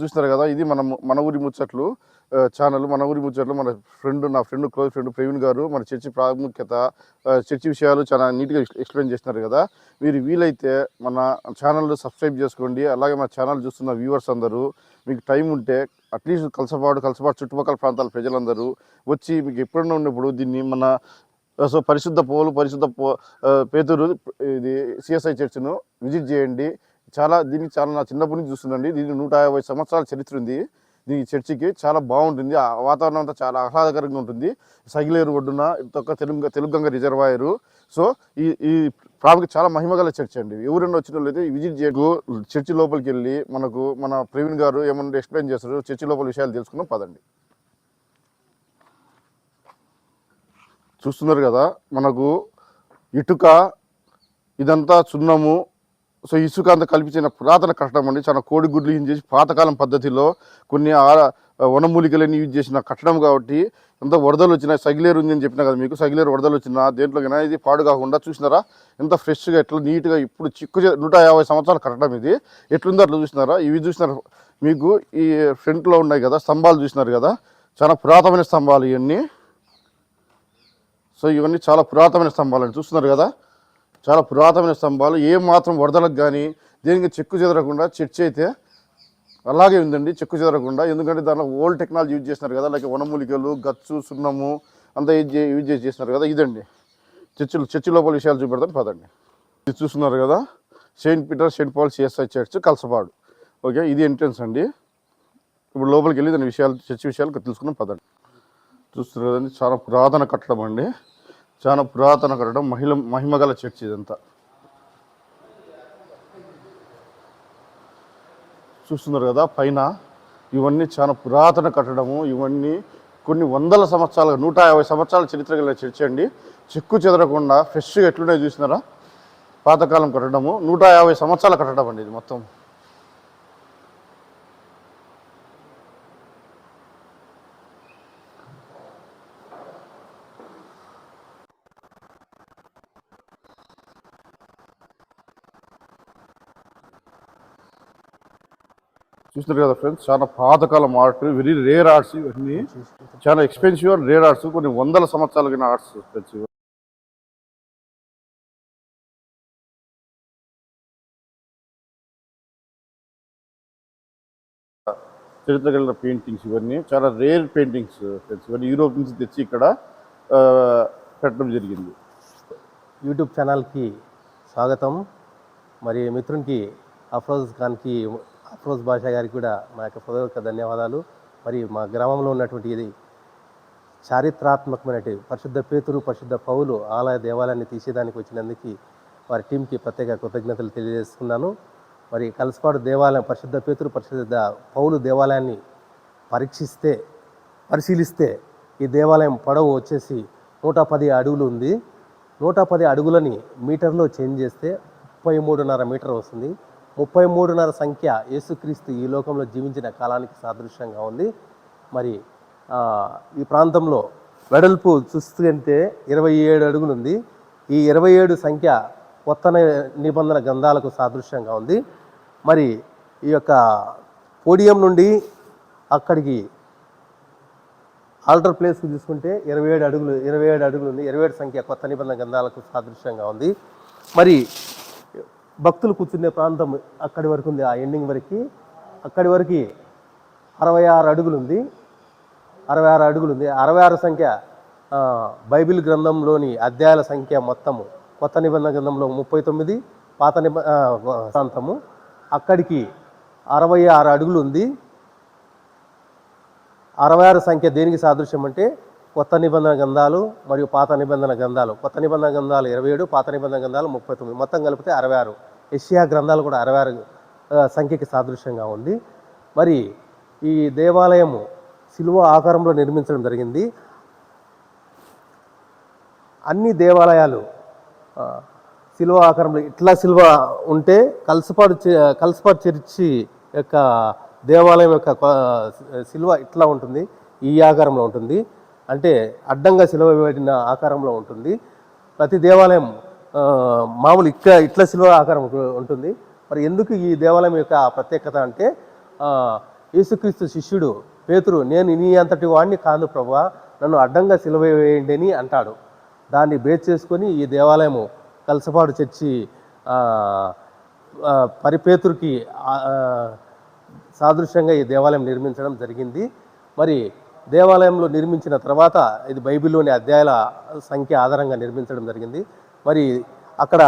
చూస్తున్నారు కదా ఇది మన మన ఊరి ముచ్చట్లు ఛానల్ మన ఊరి ముచ్చట్లు మన ఫ్రెండ్ నా ఫ్రెండ్ క్లోజ్ ఫ్రెండ్ ప్రవీణ్ గారు మన చర్చి ప్రాముఖ్యత చర్చి విషయాలు చాలా నీట్గా ఎక్స్ప్లెయిన్ చేస్తున్నారు కదా. మీరు వీలైతే మన ఛానల్ సబ్స్క్రైబ్ చేసుకోండి అలాగే మన ఛానల్ చూస్తున్న వ్యూవర్స్ అందరూ మీకు టైం ఉంటే అట్లీస్ట్ కలసపాడు కలసపాడు చుట్టుపక్కల ప్రాంతాల ప్రజలందరూ వచ్చి మీకు ఎప్పుడన్నా ఉన్నప్పుడు దీన్ని మన సో పరిశుద్ధ పోలు పరిశుద్ధ పో పేదూరు ఇది సిఎస్ఐ చర్చ్ను విజిట్ చేయండి. చాలా దీనికి చాలా నా చిన్నప్పటి నుంచి చూస్తుందండి. దీనికి నూట యాభై సంవత్సరాల చరిత్ర ఉంది. దీని చర్చికి చాలా బాగుంటుంది. ఆ వాతావరణం అంతా చాలా ఆహ్లాదకరంగా ఉంటుంది. సగిలేరు ఒడ్డున ఇంతొక్క తెలుగు తెలుగంగ రిజర్వాయరు. సో ఈ ఈ ప్రాముఖ్యత చాలా మహిమగల చర్చ్ అండి ఎవరైనా వచ్చిన వాళ్ళైతే విజిట్ చేయకు చర్చి లోపలికి వెళ్ళి మనకు మన ప్రవీణ్ గారు ఏమన్నా ఎక్స్ప్లెయిన్ చేస్తారు చర్చి లోపల విషయాలు తెలుసుకున్నాం పదండి. చూస్తున్నారు కదా మనకు ఇటుక ఇదంతా సున్నము సో ఇసుక అంతా కల్పించిన పురాతన కట్టడం అండి. చాలా కోడిగుడ్లు యూజ్ చేసి పాతకాలం పద్ధతిలో కొన్ని ఆ- వనమూలికలన్నీ యూజ్ చేసిన కట్టడం కాబట్టి ఎంత వరదలు వచ్చినా సగిలేరు ఉంది అని చెప్పినా కదా మీకు సగిలేరు వరదలు వచ్చినా దేంట్లోకైనా ఇది పాడు కాకుండా చూసినారా? ఎంత ఫ్రెష్గా ఎట్లా నీట్గా ఇప్పుడు చిక్కు నూట యాభై సంవత్సరాలు కట్టడం ఇది. ఎట్లుందో అట్లా చూసినారా? ఇవి చూసినారు. మీకు ఈ ఫ్రంట్లో ఉన్నాయి కదా స్తంభాలు చూసినారు కదా. చాలా పురాతనమైన స్తంభాలు ఇవన్నీ. సో ఇవన్నీ చాలా పురాతనమైన స్తంభాలు అండి చూస్తున్నారు కదా. చాలా పురాతనమైన స్తంభాలు ఏమాత్రం వరదలకు కానీ దేనికి చెక్కు చెదరకుండా చర్చి అయితే అలాగే ఉందండి చెక్కు చెదరకుండా. ఎందుకంటే దాంట్లో ఓల్డ్ టెక్నాలజీ యూజ్ చేస్తున్నారు కదా లైక్ వనమూలికలు గచ్చు సున్నము అంతా యూజ్ యూజ్ చేసి చేస్తున్నారు కదా ఇదండి. చర్చిలో చర్చి లోపల విషయాలు చూపెడతాను పదండి. ఇది చూస్తున్నారు కదా Saint Peter Saint Paul CSI church Kalasapadu. Okay ఇది ఎంట్రన్స్ అండి. ఇప్పుడు లోపలికి వెళ్ళి దాని విషయాలు చర్చి విషయాలు తెలుసుకున్నాం పదండి. చూస్తున్నారు కదండి చాలా పురాతన కట్టడం అండి. చాలా పురాతన కట్టడం మహిళ మహిమగల చర్చి ఇదంతా. చూస్తున్నారు కదా పైన ఇవన్నీ చాలా పురాతన కట్టడము ఇవన్నీ కొన్ని వందల సంవత్సరాల నూట యాభై సంవత్సరాల చరిత్ర గల చర్చి అండి. చెక్కు చెదరకుండా ఫ్రెష్గా ఎట్లున్నాయి చూసినారా? పాతకాలం కట్టడము నూట యాభై సంవత్సరాల కట్టడం అండి ఇది మొత్తం. చూస్తున్నారు కదా ఫ్రెండ్స్ చాలా పాతకాలం ఆర్ట్ వెరీ రేర్ ఆర్ట్స్ ఇవన్నీ. చాలా ఎక్స్పెన్సివ్ అండ్ రేర్ ఆర్ట్స్ కొన్ని వందల సంవత్సరాలకి ఆర్ట్స్ ఫ్రెండ్స్ చరిత్ర కలిగిన పెయింటింగ్స్ ఇవన్నీ చాలా రేర్ పెయింటింగ్స్ ఫ్రెండ్స్ ఇవన్నీ యూరోప్ నుంచి తెచ్చి ఇక్కడ పెట్టడం జరిగింది. యూట్యూబ్ ఛానల్కి స్వాగతం. మరి మిత్రునికి అఫ్రోజ్ ఖాన్కి అఫ్రోజ్ బాషా గారికి కూడా మా యొక్క హృదయపూర్వక ధన్యవాదాలు. మరి మా గ్రామంలో ఉన్నటువంటి ఇది చారిత్రాత్మకమైన పరిశుద్ధ పేతురు పరిశుద్ధ పౌలు ఆలయ దేవాలయాన్ని తీసేదానికి వచ్చినందుకు వారి టీంకి ప్రత్యేక కృతజ్ఞతలు తెలియజేస్తున్నాను. మరి కలసపాడు దేవాలయం పరిశుద్ధ పేతురు పరిశుద్ధ పౌలు దేవాలయాన్ని పరీక్షిస్తే పరిశీలిస్తే ఈ దేవాలయం పొడవు వచ్చేసి నూట పది అడుగులు ఉంది. నూట పది అడుగులని మీటర్లో చేంజ్ చేస్తే ముప్పై మూడున్నర మీటర్ వస్తుంది. ముప్పై మూడున్నర సంఖ్య యేసుక్రీస్తు ఈ లోకంలో జీవించిన కాలానికి సాదృశ్యంగా ఉంది. మరి ఈ ప్రాంతంలో వెడల్పు చూస్తుంటే ఇరవై ఏడు అడుగులు ఉంది ఈ ఇరవై ఏడు సంఖ్య కొత్త నిబంధన గ్రంథాలకు సాదృశ్యంగా ఉంది. మరి ఈ యొక్క పోడియం నుండి అక్కడికి ఆల్టర్ ప్లేస్కి తీసుకుంటే ఇరవై ఏడు అడుగులు ఇరవై ఏడు అడుగులు ఉంది ఇరవై ఏడు సంఖ్య కొత్త నిబంధన గ్రంథాలకు సాదృశ్యంగా ఉంది. మరి భక్తులు కూర్చునే ప్రాంతం అక్కడి వరకు ఉంది. ఆ ఎండింగ్ వరకు. అక్కడి వరకు అరవై ఆరు అడుగులు ఉంది అరవై ఆరు అడుగులు ఉంది అరవై ఆరు సంఖ్య బైబిల్ గ్రంథంలోని అధ్యాయాల సంఖ్య మొత్తము కొత్త నిబంధన గ్రంథంలో ముప్పై తొమ్మిది పాత నిబ ప్రాంతము అక్కడికి అరవై ఆరు అడుగులు ఉంది అరవై ఆరు సంఖ్య దేనికి సాదృశ్యం అంటే కొత్త నిబంధన గ్రంథాలు మరియు పాత నిబంధన గ్రంథాలు. కొత్త నిబంధన గ్రంథాలు ఇరవై ఏడు పాత నిబంధన గ్రంథాలు ముప్పై తొమ్మిది. మొత్తం కలిపితే అరవై ఆరు. ఏషియా గ్రంథాలు కూడా అరవై ఆరు సంఖ్యకి సాదృశ్యంగా ఉంది. మరి ఈ దేవాలయము సిలువ ఆకారంలో నిర్మించడం జరిగింది. అన్ని దేవాలయాలు శిలువ సిలువ ఆకారంలో ఇట్లా శిలువ ఉంటే కలసపాడు చ- చర్చి యొక్క దేవాలయం యొక్క శిలువ ఇట్లా ఉంటుంది. ఈ ఆకారంలో ఉంటుంది. అంటే అడ్డంగా సిలువ వేయబడిన ఆకారంలో ఉంటుంది. ప్రతి దేవాలయం మామూలు ఇక్క ఇట్లా సిలువ ఆకారం ఉంటుంది. మరి ఎందుకు ఈ దేవాలయం యొక్క ప్రత్యేకత అంటే యేసుక్రీస్తు శిష్యుడు పేతురు నేను నీ అంతటి వాడిని కాదు ప్రభా నన్ను అడ్డంగా సిలువ వేయండి అని అంటాడు. దాన్ని బేస్ చేసుకొని ఈ దేవాలయము కలసపాడు చర్చి పరిపేతురికి సాదృశ్యంగా ఈ దేవాలయం నిర్మించడం జరిగింది. మరి దేవాలయంలో నిర్మించిన తర్వాత ఇది బైబిల్లోని అధ్యాయాల సంఖ్య ఆధారంగా నిర్మించడం జరిగింది. మరి అక్కడ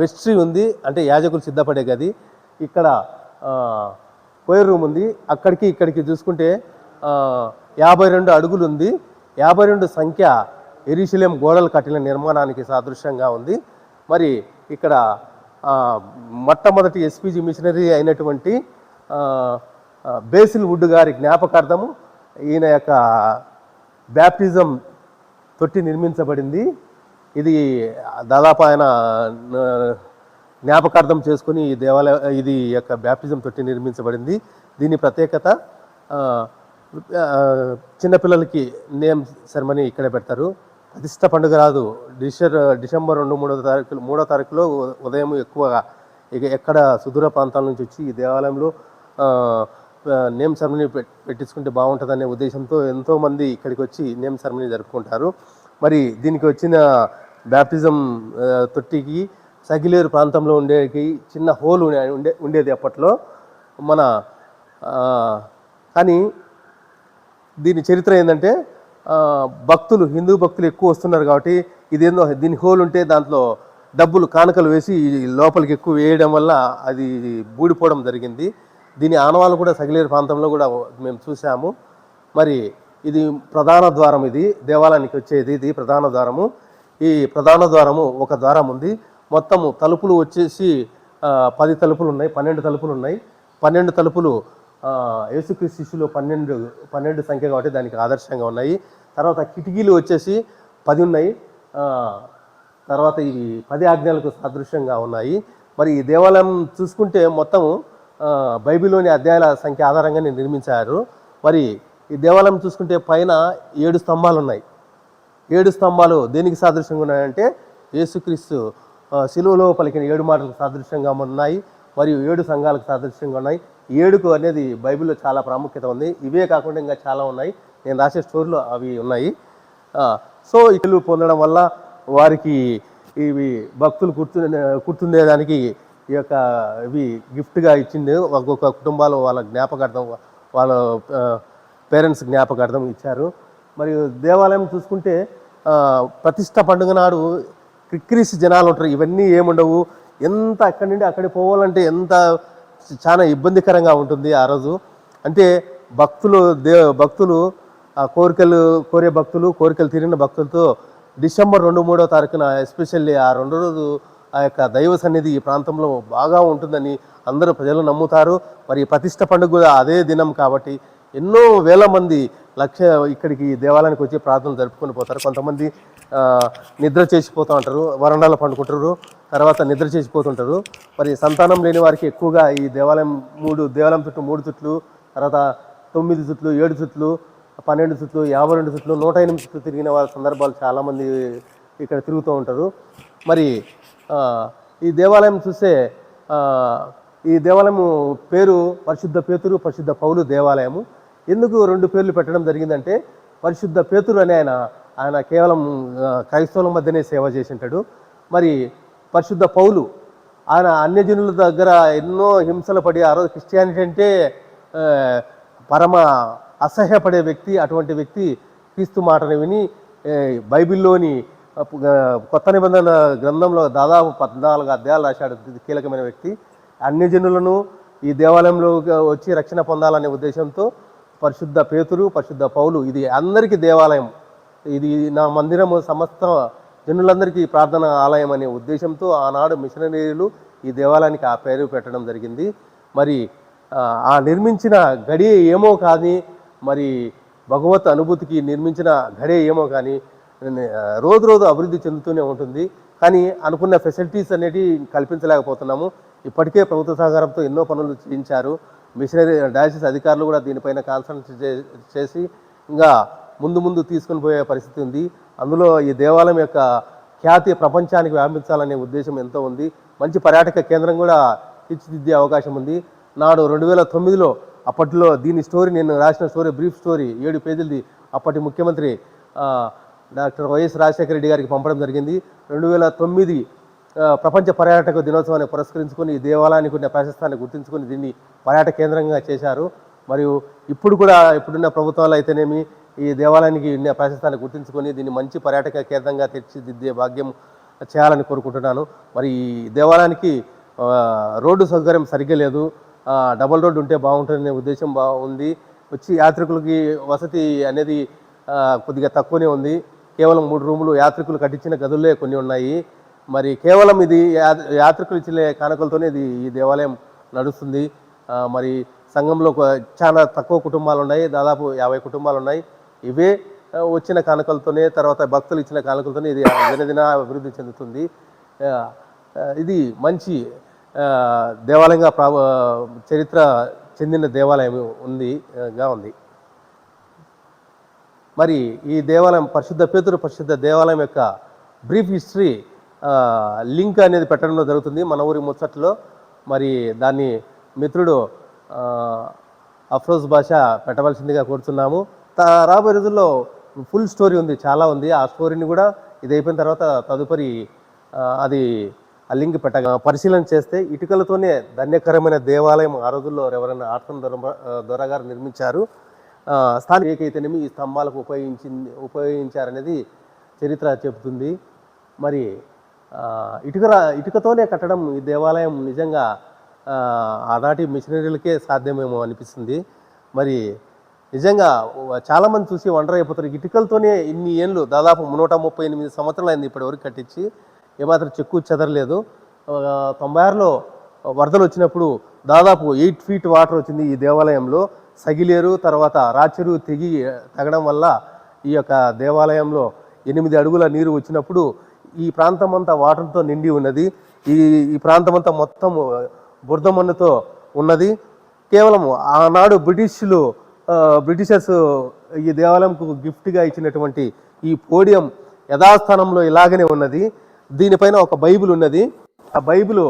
వెస్ట్రీ ఉంది అంటే యాజకులు సిద్ధపడే గది. ఇక్కడ ఆ, కోయర్ రూమ్ ఉంది. అక్కడికి ఇక్కడికి చూసుకుంటే యాభై రెండు అడుగులు ఉంది. యాభై రెండు సంఖ్య ఎరిశిలేం గోడలు కట్టిన నిర్మాణానికి సాదృశ్యంగా ఉంది. మరి ఇక్కడ మొట్టమొదటి ఎస్పీజీ మిషనరీ అయినటువంటి బేసిల్ వుడ్ గారి జ్ఞాపకార్థము ఈయన యొక్క బ్యాప్టిజం తొట్టి నిర్మించబడింది. ఇది దాదాపు ఆయన జ్ఞాపకార్థం చేసుకుని ఈ దేవాలయ ఇది యొక్క బ్యాప్టిజం తొట్టి నిర్మించబడింది. దీని ప్రత్యేకత చిన్నపిల్లలకి నేమ్ సెరమనీ ఇక్కడే పెడతారు. ప్రతిష్ట పండుగ రాదు. డిసెంబర్ డిసెంబర్ రెండు మూడో తారీఖు మూడో తారీఖులో ఉదయం ఎక్కువగా ఇక ఎక్కడ సుదూర ప్రాంతాల నుంచి వచ్చి ఈ దేవాలయంలో నేమ్ సెరమనీ పెట్టించుకుంటే బాగుంటుందనే ఉద్దేశంతో ఎంతోమంది ఇక్కడికి వచ్చి నేమ్ సెరమనీ జరుపుకుంటారు. మరి దీనికి వచ్చిన బ్యాప్టిజం తొట్టికి సగిలేరు ప్రాంతంలో ఉండేకి చిన్న హోల్ ఉండే- ఉండేది అప్పట్లో మన కానీ దీని చరిత్ర ఏంటంటే భక్తులు హిందూ భక్తులు ఎక్కువ వస్తున్నారు కాబట్టి ఇదేందో దీని హోల్ ఉంటే దాంట్లో డబ్బులు కానుకలు వేసి లోపలికి ఎక్కువ వేయడం వల్ల అది బూడిపోవడం జరిగింది. దీని ఆనవాలు కూడా సగిలేరు ప్రాంతంలో కూడా మేము చూసాము మరి ఇది ప్రధాన ద్వారం ఇది. దేవాలయానికి వచ్చేది ఇది ప్రధాన ద్వారము. ఈ ప్రధాన ద్వారము ఒక ద్వారం ఉంది. మొత్తము తలుపులు వచ్చేసి పది తలుపులు ఉన్నాయి పన్నెండు తలుపులు ఉన్నాయి. పన్నెండు తలుపులు ఆ, యేసుక్రీస్తు శిష్యులు పన్నెండు పన్నెండు సంఖ్య కాబట్టి దానికి ఆదర్శంగా ఉన్నాయి. తర్వాత కిటికీలు వచ్చేసి పది ఉన్నాయి. తర్వాత ఇవి పది ఆజ్ఞలకు సాదృశ్యంగా ఉన్నాయి. మరి ఈ దేవాలయం చూసుకుంటే మొత్తము బైబిల్లోని అధ్యాయాల సంఖ్య ఆధారంగానే నిర్మించారు. మరి ఈ దేవాలయం చూసుకుంటే పైన ఏడు స్తంభాలు ఉన్నాయి. ఏడు స్తంభాలు దేనికి సాదృశ్యంగా ఉన్నాయంటే యేసుక్రీస్తు శిలువలో పలికిన ఏడు మాటలకు సాదృశ్యంగా ఉన్నాయి మరియు ఏడు సంఘాలకు సాదృశ్యంగా ఉన్నాయి. ఏడుకు అనేది బైబిల్లో చాలా ప్రాముఖ్యత ఉంది. ఇవే కాకుండా ఇంకా చాలా ఉన్నాయి. నేను రాసే స్టోరీలో అవి ఉన్నాయి. సో ఇల్లు పొందడం వల్ల వారికి ఇవి భక్తులు గుర్తు గుర్తుండేదానికి ఈ యొక్క ఇవి గిఫ్ట్గా ఇచ్చింది ఒక్కొక్క కుటుంబాలు వాళ్ళ జ్ఞాపకార్థం వాళ్ళ పేరెంట్స్ జ్ఞాపకార్థం ఇచ్చారు. మరియు దేవాలయం చూసుకుంటే ప్రతిష్ట పండుగ నాడు క్రిక్కిరిసి జనాలు ఉంటారు. ఇవన్నీ ఏముండవు. ఎంత అక్కడి నుండి అక్కడికి పోవాలంటే ఎంత చాలా ఇబ్బందికరంగా ఉంటుంది ఆ రోజు. అంటే భక్తులు దే భక్తులు ఆ కోరికలు కోరే భక్తులు కోరికలు తీరిన భక్తులతో డిసెంబర్ రెండు మూడో తారీఖున ఎస్పెషల్లీ ఆ రెండు రోజు ఆ యొక్క దైవ సన్నిధి ఈ ప్రాంతంలో బాగా ఉంటుందని అందరూ ప్రజలు నమ్ముతారు. మరి ప్రతిష్ట పండుగ కూడా అదే దినం కాబట్టి ఎన్నో వేల మంది లక్ష ఇక్కడికి ఈ దేవాలయానికి వచ్చి ప్రార్థనలు జరుపుకొని పోతారు. కొంతమంది నిద్ర చేసిపోతూ ఉంటారు వరండాలు పండుకుంటారు తర్వాత నిద్ర చేసిపోతుంటారు మరి సంతానం లేని వారికి ఎక్కువగా ఈ దేవాలయం మూడు దేవాలయం చుట్టూ మూడు చుట్లు తర్వాత తొమ్మిది చుట్లు ఏడు చుట్లు పన్నెండు చుట్లు యాభై రెండు చుట్లు నూట ఎనిమిది చుట్లు తిరిగిన వారి సందర్భాలు చాలామంది ఇక్కడ తిరుగుతూ ఉంటారు. మరి ఈ దేవాలయం చూస్తే ఈ దేవాలయము పేరు పరిశుద్ధ పేతురు పరిశుద్ధ పౌలు దేవాలయము. ఎందుకు రెండు పేర్లు పెట్టడం జరిగిందంటే పరిశుద్ధ పేతురు అనే ఆయన ఆయన కేవలం క్రైస్తవుల మధ్యనే సేవ చేసి ఉంటాడు మరి పరిశుద్ధ పౌలు ఆయన అన్యజనుల దగ్గర ఎన్నో హింసలు పడి ఆ రోజు క్రిస్టియానిటీ అంటే పరమ అసహ్యపడే వ్యక్తి అటువంటి వ్యక్తి క్రీస్తు మాటను విని బైబిల్లోని కొత్త నిబంధన గ్రంథంలో దాదాపు పద్నాలుగు అధ్యాయాలు రాశాడు కీలకమైన వ్యక్తి. అన్ని జనులను ఈ దేవాలయంలో వచ్చి రక్షణ పొందాలనే ఉద్దేశంతో పరిశుద్ధ పేతురు పరిశుద్ధ పౌలు ఇది అందరికీ దేవాలయం. ఇది నా మందిరము సమస్త జనులందరికీ ప్రార్థన ఆలయం అనే ఉద్దేశంతో ఆనాడు మిషనరీలు ఈ దేవాలయానికి ఆ పేరు పెట్టడం జరిగింది. మరి ఆ, నిర్మించిన గడి ఏమో కానీ మరి భగవత్ అనుభూతికి నిర్మించిన గడే ఏమో కానీ రోజు రోజు అభివృద్ధి చెందుతూనే ఉంటుంది. కానీ అనుకున్న ఫెసిలిటీస్ అనేవి కల్పించలేకపోతున్నాము. ఇప్పటికే ప్రభుత్వ సహకారంతో ఎన్నో పనులు చేయించారు. మిషనరీ డయాసిస్ అధికారులు కూడా దీనిపైన కాన్సన్ట్రేట్ చే- చేసి ఇంకా ముందు ముందు తీసుకొని పోయే పరిస్థితి ఉంది. అందులో ఈ దేవాలయం యొక్క ఖ్యాతి ప్రపంచానికి వ్యాపించాలనే ఉద్దేశం ఎంతో ఉంది. మంచి పర్యాటక కేంద్రం కూడా తీర్చిదిద్దే అవకాశం ఉంది. నాడు రెండు వేల తొమ్మిదిలో అప్పట్లో దీని స్టోరీ నేను రాసిన స్టోరీ బ్రీఫ్ స్టోరీ ఏడు పేజీలది. అప్పటి ముఖ్యమంత్రి డాక్టర్ వైఎస్ రాజశేఖర రెడ్డి గారికి పంపడం జరిగింది. రెండు వేల తొమ్మిది ప్రపంచ పర్యాటక దినోత్సవాన్ని పురస్కరించుకొని ఈ దేవాలయానికి ఉన్న ప్రాశస్తాన్ని గుర్తించుకొని దీన్ని పర్యాటక కేంద్రంగా చేశారు. మరియు ఇప్పుడు కూడా ఇప్పుడున్న ప్రభుత్వాలు అయితేనేమి ఈ దేవాలయానికి ఉన్న ప్రాశస్తాన్ని గుర్తించుకొని దీన్ని మంచి పర్యాటక కేంద్రంగా తీర్చిదిద్దే భాగ్యం చేయాలని కోరుకుంటున్నాను. మరి ఈ దేవాలయానికి రోడ్డు సౌకర్యం సరిగ్గా లేదు. డబల్ రోడ్డు ఉంటే బాగుంటుందనే ఉద్దేశం బాగుంది వచ్చి యాత్రికులకి వసతి అనేది కొద్దిగా తక్కువనే ఉంది. కేవలం మూడు రూములు యాత్రికులు కట్టించిన గదులే కొన్ని ఉన్నాయి. మరి కేవలం ఇది యా- యాత్రికులు ఇచ్చిన కానుకలతోనే ఇది ఈ దేవాలయం నడుస్తుంది. మరి సంఘంలో చాలా తక్కువ కుటుంబాలు ఉన్నాయి. దాదాపు యాభై కుటుంబాలు ఉన్నాయి. ఇవే వచ్చిన కానుకలతోనే తర్వాత భక్తులు ఇచ్చిన కానుకలతోనే ఇది దినదిన అభివృద్ధి చెందుతుంది. ఇది మంచి దేవాలయంగా ప్రా చరిత్ర చెందిన దేవాలయం ఉంది గా ఉంది. మరి ఈ దేవాలయం పరిశుద్ధ పేతురు పరిశుద్ధ దేవాలయం యొక్క బ్రీఫ్ హిస్టరీ లింక్ అనేది పెట్టడంలో జరుగుతుంది మన ఊరి ముచ్చట్లో. మరి దాన్ని మిత్రుడు అఫ్రోజ్ భాష పెట్టవలసిందిగా కోరుతున్నాము రాబోయే రోజుల్లో ఫుల్ స్టోరీ ఉంది చాలా ఉంది. ఆ స్టోరీని కూడా ఇది అయిపోయిన తర్వాత తదుపరి అది ఆ లింక్ పెట్టగా పరిశీలన చేస్తే ఇటుకలతోనే ధన్యకరమైన దేవాలయం ఆ రోజుల్లో ఎవరైనా ఆర్తం దొర దొరగారు నిర్మించారు. స్థానిక ఏకైతేనేమి ఈ స్తంభాలకు ఉపయోగించింది ఉపయోగించారనేది చరిత్ర చెబుతుంది. మరి ఇటుక ఇటుకతోనే కట్టడం ఈ దేవాలయం నిజంగా ఆ, ఆనాటి మిషనరీలకే సాధ్యమేమో అనిపిస్తుంది. మరి నిజంగా చాలామంది చూసి వండర్ అయిపోతారు. ఇటుకలతోనే ఇన్ని ఏళ్ళు దాదాపు నూట ముప్పై ఎనిమిది సంవత్సరాలు అయింది ఇప్పటివరకు కట్టించి ఏమాత్రం చెక్కు చెదరలేదు. తొంభై ఆరులో వరదలు వచ్చినప్పుడు దాదాపు ఎయిట్ ఫీట్ వాటర్ వచ్చింది ఈ దేవాలయంలో. సగిలేరు తర్వాత రాచెరు తెగి తగడం వల్ల ఈ యొక్క దేవాలయంలో ఎనిమిది అడుగుల నీరు వచ్చినప్పుడు ఈ ప్రాంతం అంతా వాటర్తో నిండి ఉన్నది. ఈ ఈ ప్రాంతం అంతా మొత్తం బురద మన్నుతో ఉన్నది. కేవలం ఆనాడు బ్రిటిష్లు బ్రిటిషర్స్ ఈ దేవాలయంకు గిఫ్ట్గా ఇచ్చినటువంటి ఈ పోడియం యథాస్థానంలో ఇలాగనే ఉన్నది. దీనిపైన ఒక బైబిల్ ఉన్నది. ఆ బైబిల్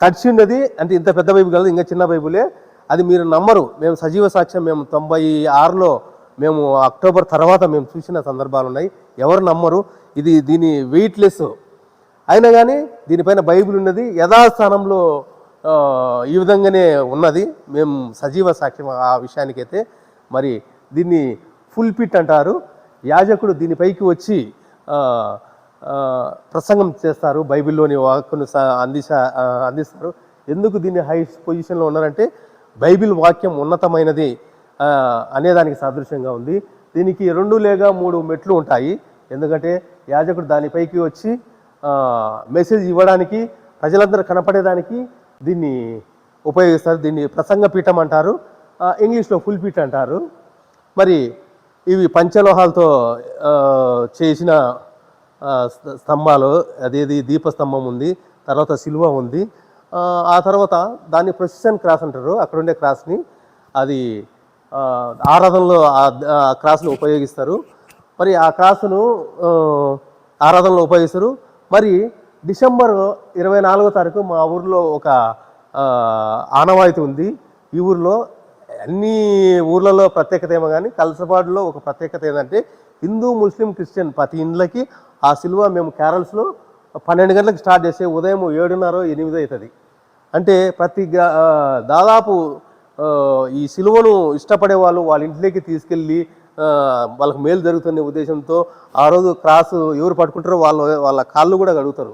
తడిచి ఉన్నది. అంటే ఇంత పెద్ద బైబిల్ కాదు ఇంకా చిన్న బైబిలే. అది మీరు నమ్మరు. మేము సజీవ సాక్ష్యం మేము తొంభై ఆరులో మేము అక్టోబర్ తర్వాత మేము చూసిన సందర్భాలు ఉన్నాయి. ఎవరు నమ్మరు. ఇది దీని వెయిట్లెస్ అయినా కానీ దీనిపైన బైబిల్ ఉన్నది. యథాస్థానంలో ఈ విధంగానే ఉన్నది. మేము సజీవ సాక్ష్యం ఆ విషయానికైతే మరి దీన్ని ఫుల్ పిట్ అంటారు. యాజకుడు దీనిపైకి వచ్చి ప్రసంగం చేస్తారు. బైబిల్లోని వాక్కును స- అందిస్తారు. ఎందుకు దీన్ని హై పొజిషన్లో ఉన్నారంటే బైబిల్ వాక్యం ఉన్నతమైనది అనేదానికి సాదృశ్యంగా ఉంది. దీనికి రెండు లేక మూడు మెట్లు ఉంటాయి. ఎందుకంటే యాజకుడు దానిపైకి వచ్చి మెసేజ్ ఇవ్వడానికి ప్రజలందరూ కనపడేదానికి దీన్ని ఉపయోగిస్తారు. దీన్ని ప్రసంగ పీఠం అంటారు. ఇంగ్లీష్లో ఫుల్ పీఠ అంటారు. మరి ఇవి పంచలోహాలతో చేసిన స్తంభాలు అదేది దీపస్తంభం ఉంది తర్వాత సిలువ ఉంది. ఆ, తర్వాత దాన్ని ప్రొసెషన్ క్రాస్ అంటారు. అక్కడ ఉండే క్రాస్ని అది ఆరాధనలో ఆ క్రాస్ను ఉపయోగిస్తారు. మరి ఆ క్రాస్ను ఆరాధనలో ఉపయోగిస్తారు. మరి డిసెంబర్ ఇరవై నాలుగో తారీఖు మా ఊర్లో ఒక ఆనవాయితీ ఉంది. ఈ ఊర్లో అన్ని ఊర్లలో ప్రత్యేకత ఏమో కానీ కలసపాడులో ఒక ప్రత్యేకత ఏంటంటే హిందూ ముస్లిం క్రిస్టియన్ ప్రతి ఇండ్లకి ఆ సిల్వ మేము క్యారల్స్లో పన్నెండు గంటలకు స్టార్ట్ చేసే ఉదయం ఏడున్నర ఎనిమిది అవుతుంది. అంటే ప్రతి దాదాపు ఈ సిలువను ఇష్టపడే వాళ్ళు వాళ్ళ ఇంట్లోకి తీసుకెళ్ళి వాళ్ళకి మేలు జరుగుతున్న ఉద్దేశంతో ఆ రోజు క్రాస్ ఎవరు పట్టుకుంటారో వాళ్ళు వాళ్ళ కాళ్ళు కూడా కడుగుతారు.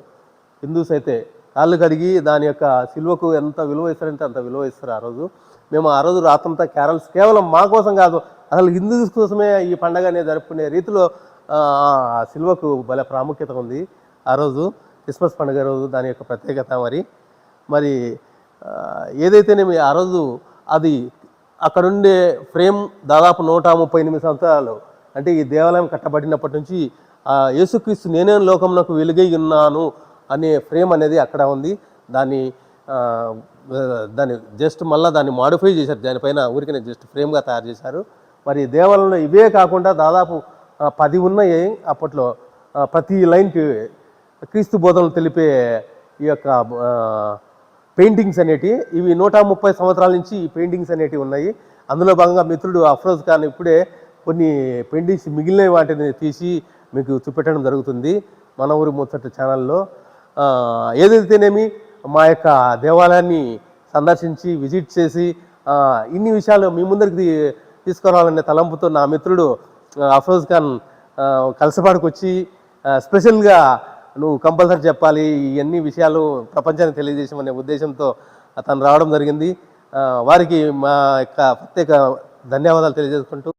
హిందూస్ అయితే కాళ్ళు కడిగి దాని యొక్క సిలువకు ఎంత విలువ ఇస్తారంటే అంత విలువ ఇస్తారు ఆ రోజు. మేము ఆ రోజు రాత్రంతా క్యారల్స్ కేవలం మా కోసం కాదు అసలు హిందూస్ కోసమే ఈ పండగ అనేది జరుపుకునే రీతిలో ఆ సిల్వకు భలే ప్రాముఖ్యత ఉంది. ఆ రోజు క్రిస్మస్ పండుగ రోజు దాని యొక్క ప్రత్యేకత మరి మరి ఆ, ఏదైతేనేమి ఆ రోజు అది అక్కడుండే ఫ్రేమ్ దాదాపు నూట ముప్పై ఎనిమిది సంవత్సరాలు. అంటే ఈ దేవాలయం కట్టబడినప్పటి నుంచి ఆ, యేసుక్రీస్తు నేనే లోకంలోకి వెలుగై ఉన్నాను అనే ఫ్రేమ్ అనేది అక్కడ ఉంది. దాన్ని దాన్ని జస్ట్ మళ్ళీ దాన్ని మాడిఫై చేశారు. దానిపైన ఊరికనే జస్ట్ ఫ్రేమ్గా తయారు చేశారు. మరి దేవాలయంలో ఇవే కాకుండా దాదాపు పది ఉన్నాయి అప్పట్లో. ప్రతి లైన్కి క్రీస్తు బోధనలు తెలిపే ఈ యొక్క పెయింటింగ్స్ అనేటివి ఇవి నూట ముప్పై సంవత్సరాల నుంచి ఈ పెయింటింగ్స్ అనేటివి ఉన్నాయి. అందులో భాగంగా మిత్రుడు అఫ్రోజ్ ఖాన్ ఇప్పుడే కొన్ని పెయింటింగ్స్ మిగిలిన వాటిని తీసి మీకు చూపెట్టడం జరుగుతుంది మన ఊరి ముచ్చట ఛానల్లో. ఏదైతేనేమి మా యొక్క దేవాలయాన్ని సందర్శించి విజిట్ చేసి ఇన్ని విషయాలు మీ ముందరికి తీసుకురావాలనే తలంపుతో నా మిత్రుడు అఫ్రోజ్ ఖాన్ కలిసిపాడుకొచ్చి కలసపాడుకు వచ్చి స్పెషల్గా నువ్వు కంపల్సరీ చెప్పాలి ఇవన్నీ విషయాలు ప్రపంచానికి తెలియజేసామనే ఉద్దేశంతో అతను రావడం జరిగింది. వారికి మా యొక్క ప్రత్యేక ధన్యవాదాలు తెలియజేసుకుంటూ